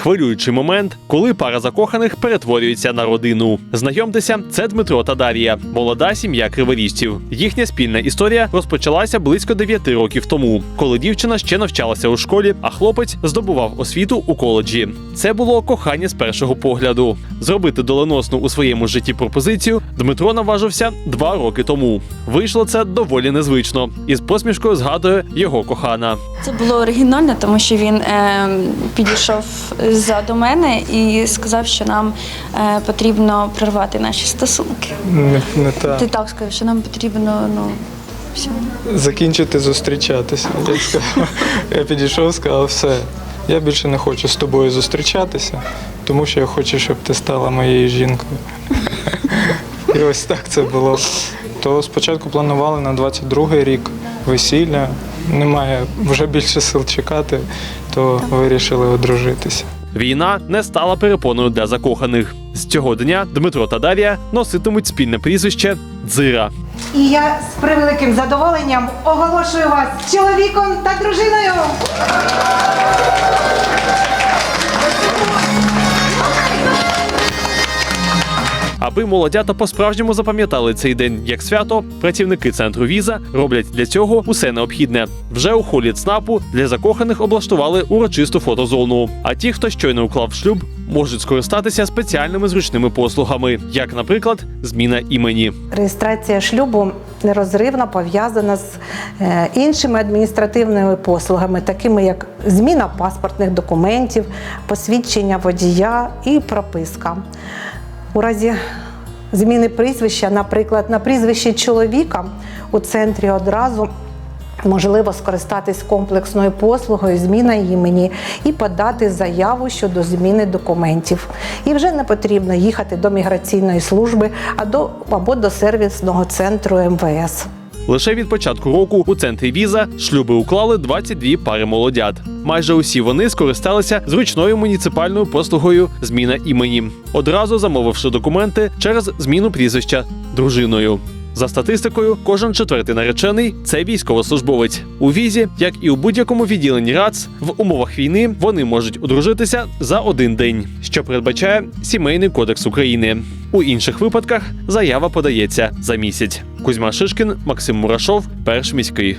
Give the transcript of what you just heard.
Хвилюючий момент, коли пара закоханих перетворюється на родину. Знайомтеся, це Дмитро та Дар'я, молода сім'я криворіжців. Їхня спільна історія розпочалася близько 9 років тому, коли дівчина ще навчалася у школі, а хлопець здобував освіту у коледжі. Це було кохання з першого погляду. Зробити доленосну у своєму житті пропозицію Дмитро наважився два роки тому. Вийшло це доволі незвично, і з посмішкою згадує його кохана. Це було оригінально, тому що він е, підійшов ззаду мене і сказав, що нам е, потрібно прервати наші стосунки. Не, не так. Ти так сказав, що нам потрібно ну все. Закінчити зустрічатися. Я сказав, я підійшов, сказав, все. Я більше не хочу з тобою зустрічатися, тому що я хочу, щоб ти стала моєю жінкою. І ось так це було. То спочатку планували на 22-й рік весілля. Немає вже більше сил чекати, то вирішили одружитися. Війна не стала перепоною для закоханих. З цього дня Дмитро та Дар'я носитимуть спільне прізвище Дзира. І я з превеликим задоволенням оголошую вас чоловіком та дружиною. Аби молодята по-справжньому запам'ятали цей день як свято, працівники центру віза роблять для цього усе необхідне. Вже у холі ЦНАПу для закоханих облаштували урочисту фотозону. А ті, хто щойно уклав шлюб, можуть скористатися спеціальними зручними послугами, як, наприклад, зміна імені. Реєстрація шлюбу нерозривно пов'язана з е, іншими адміністративними послугами, такими як зміна паспортних документів, посвідчення водія і прописка. У разі зміни прізвища, наприклад, на прізвище чоловіка у центрі одразу можливо скористатись комплексною послугою зміна імені і подати заяву щодо зміни документів. І вже не потрібно їхати до міграційної служби або до сервісного центру МВС. Лише від початку року у центрі віза шлюби уклали 22 пари молодят. Майже усі вони скористалися зручною муніципальною послугою зміна імені, одразу замовивши документи через зміну прізвища дружиною. За статистикою, кожен четвертий наречений це військовослужбовець. У візі, як і у будь-якому відділенні РАЦ, в умовах війни вони можуть одружитися за один день, що передбачає сімейний кодекс України. У інших випадках заява подається за місяць. Кузьма Шишкін, Максим Мурашов, перш міський.